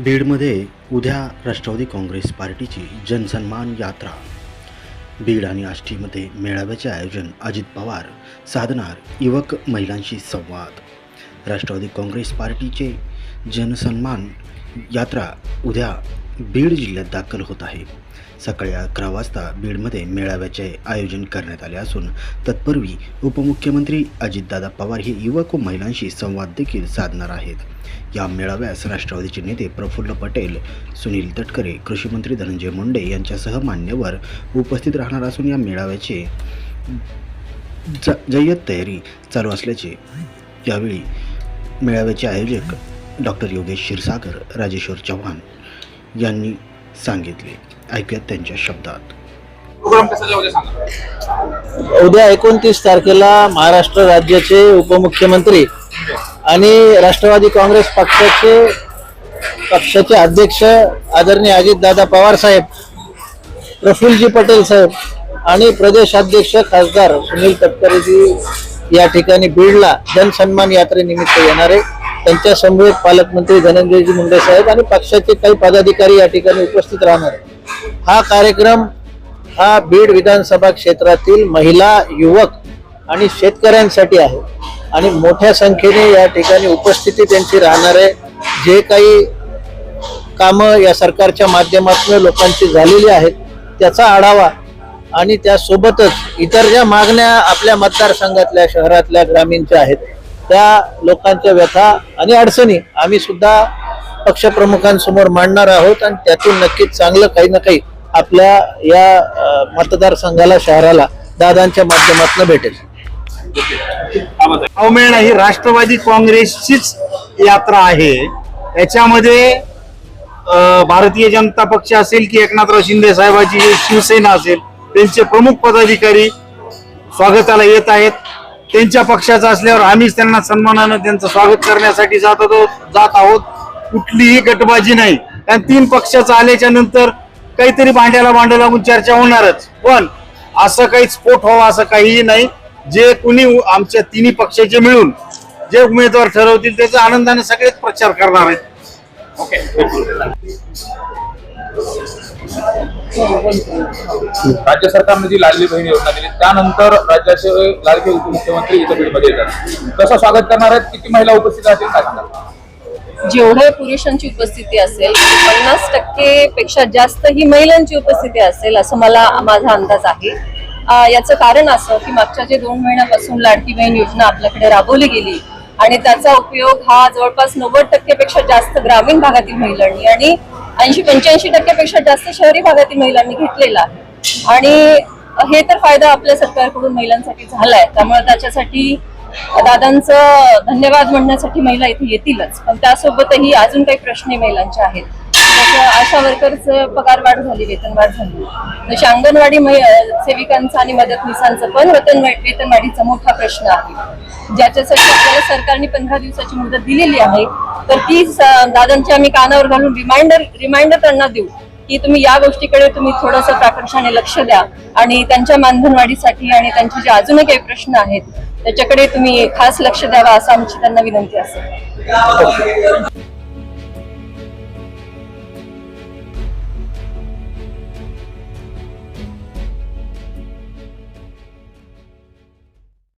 बीडमध्ये उद्या राष्ट्रवादी काँग्रेस पार्टीची जनसन्मान यात्रा. बीड आणि आष्टीमध्ये मेळाव्याचे आयोजन अजित पवार साधणार युवक महिलांशी संवाद. राष्ट्रवादी काँग्रेस पार्टीचे जनसन्मान यात्रा उद्या बीड जिल्ह्यात दाखल होत आहे. सकाळी अकरा वाजता बीडमध्ये मेळाव्याचे आयोजन करण्यात आले असून तत्पूर्वी उपमुख्यमंत्री अजितदादा पवार हे युवक व महिलांशी संवाद देखील साधणार आहेत. या मेळाव्यास राष्ट्रवादीचे नेते प्रफुल्ल पटेल सुनील तटकरे कृषीमंत्री धनंजय मुंडे यांच्यासह मान्यवर उपस्थित राहणार असून या मेळाव्याचे ज जय्यत तयारी चालू असल्याचे यावेळी मेळाव्याचे आयोजक डॉक्टर योगेश क्षीरसागर राजेश्वर चव्हाण यांनी सांगितले. ऐकूयात त्यांच्या शब्दात. उद्या एकोणतीस तारखेला महाराष्ट्र राज्याचे उपमुख्यमंत्री आणि राष्ट्रवादी काँग्रेस पक्षाचे पक्षाचे अध्यक्ष आदरणीय अजितदादा पवार साहेब प्रफुल्लजी पटेल साहेब आणि प्रदेशाध्यक्ष खासदार सुनील तटकरेजी या ठिकाणी बीडला जनसन्मान यात्रेनिमित्त येणार आहे त्यांच्या समवेत पालकमंत्री धनंजयजी मुंडे साहेब आणि पक्षाचे काही पदाधिकारी या ठिकाणी उपस्थित राहणार. हा कार्यक्रम हा बीड विधानसभा क्षेत्रातील महिला युवक आणि शेतकऱ्यांसाठी आहे. आणि मोठ्या संख्येने या ठिकाणी उपस्थिती त्यांची राहणार आहे. जे काही कामं या सरकारच्या माध्यमातून लोकांची झालेली आहेत त्याचा आढावा आणि त्यासोबतच इतर ज्या मागण्या आपल्या मतदारसंघातल्या शहरातल्या ग्रामीणच्या आहेत त्या लोकांच्या व्यथा आणि अडचणी आम्ही सुद्धा पक्षप्रमुखांसमोर मांडणार आहोत आणि त्यातून नक्कीच चांगलं काही ना काही आपल्या या मतदारसंघाला शहराला दादांच्या माध्यमातून भेटेल. अवमेळा ही राष्ट्रवादी काँग्रेसचीच यात्रा आहे. याच्यामध्ये अं, भारतीय जनता पक्ष असेल की एकनाथराव शिंदे साहेबांची शिवसेना असेल त्यांचे प्रमुख पदाधिकारी स्वागताला येत आहेत. त्यांच्या पक्षाचा असल्यावर आम्हीच त्यांना सन्मानानं त्यांचं स्वागत करण्यासाठी जात आहोत जात आहोत. कुठलीही गटबाजी नाही. कारण तीन पक्षाचं आल्याच्यानंतर काहीतरी भांड्याला भांडं लागून चर्चा होणारच. पण असं काही स्फोट व्हावा असं काहीही नाही. जे कुणी आमच्या तिन्ही पक्षाचे मिळून जे उमेदवार ठरवतील त्याचा आनंदाने सगळेच प्रचार करणार आहेत. ओके राज्य सरकारने जी लाडली बहीण योजना दिली त्यानंतर राज्याचे लाडके उपमुख्यमंत्री विद्यापीठमध्ये येतात कसं स्वागत करणार आहेत? किती महिला उपस्थित असतील काय जेवढे पुरुषांची उपस्थिती असेल पन्नास टक्के पेक्षा जास्त ही महिलांची उपस्थिती असेल असं मला माझा अंदाज आहे. याचं कारण असं की मागच्या जे दोन महिन्यापासून लाडकी बहीण योजना आपल्याकडे राबवली गेली आणि त्याचा उपयोग हा जवळपास नव्वद टक्केपेक्षा जास्त ग्रामीण भागातील महिलांनी आणि ऐंशी पंच्याऐंशी टक्क्यापेक्षा जास्त शहरी भागातील महिलांनी घेतलेला आहे. आणि हे तर फायदा आपल्या सरकारकडून महिलांसाठी झालाय. त्यामुळे त्याच्यासाठी दादांचं धन्यवाद म्हणण्यासाठी महिला इथे येतीलच. पण त्यासोबतही अजून काही प्रश्न महिलांचे आहेत. जसं आशा वर्करचं पगार वाढ झाली वेतनवाढ झाली. तशी अंगणवाडी मै- सेविकांचा आणि मदतनीसांचं पण वेतन वेतनवाढीचा मोठा प्रश्न आहे. ज्याच्यासाठी आपल्याला सरकारने पंधरा दिवसाची मुदत दिलेली आहे तर ती दादांच्या दादांची आम्ही कानावर घालून रिमाइंडर रिमाइंडर त्यांना देऊ की तुम्ही या गोष्टीकडे तुम्ही थोडंसं प्राकर्षाने लक्ष द्या आणि त्यांच्या मानधनवाढीसाठी आणि त्यांचे जे अजूनही काही प्रश्न आहेत त्याच्याकडे तुम्ही खास लक्ष द्यावा असं आमची त्यांना विनंती असेल.